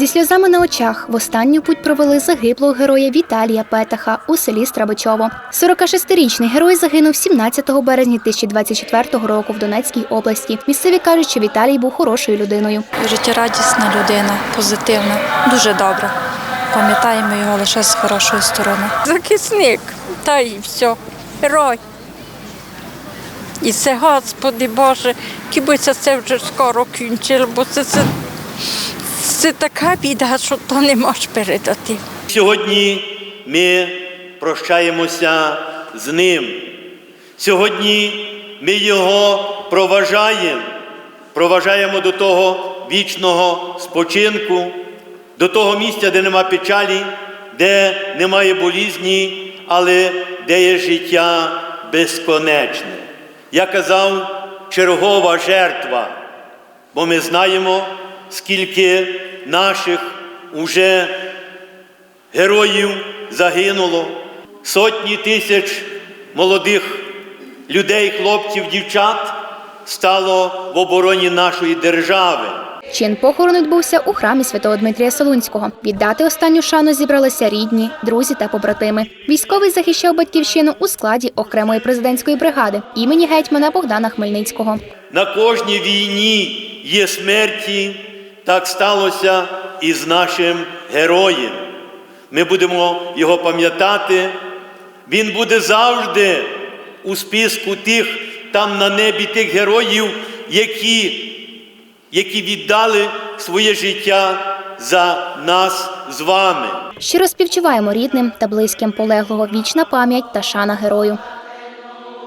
Зі сльозами на очах в останню путь провели загиблого героя Віталія Петаха у селі Страбичово. 46-річний герой загинув 17 березня 2024 року в Донецькій області. Місцеві кажуть, що Віталій був хорошою людиною. Життєрадісна людина, позитивна, дуже добра. Пам'ятаємо його лише з хорошої сторони. захисник, та і все, герой. І це, Господи Боже, кібиться це вже скоро кінчило, бо це, це, це така біда, що то не можеш передати. Сьогодні ми прощаємося з ним. Сьогодні ми його проважаємо, проважаємо до того вічного спочинку, до того місця, де нема печалі, де немає болізні, але де є життя безконечне. Я казав, чергова жертва, бо ми знаємо, скільки наших уже героїв загинуло, сотні тисяч молодих людей, хлопців, дівчат стало в обороні нашої держави. Чин похорону відбувся у храмі святого Дмитрія Солунського. Віддати останню шану зібралися рідні, друзі та побратими. Військовий захищав батьківщину у складі окремої президентської бригади імені гетьмана Богдана Хмельницького. На кожній війні є смерті, так сталося і з нашим героєм. Ми будемо його пам'ятати. Він буде завжди у списку тих там на небі тих героїв, які, які віддали своє життя за нас з вами. Щиро співчуваємо рідним та близьким полеглого вічна пам'ять та шана герою.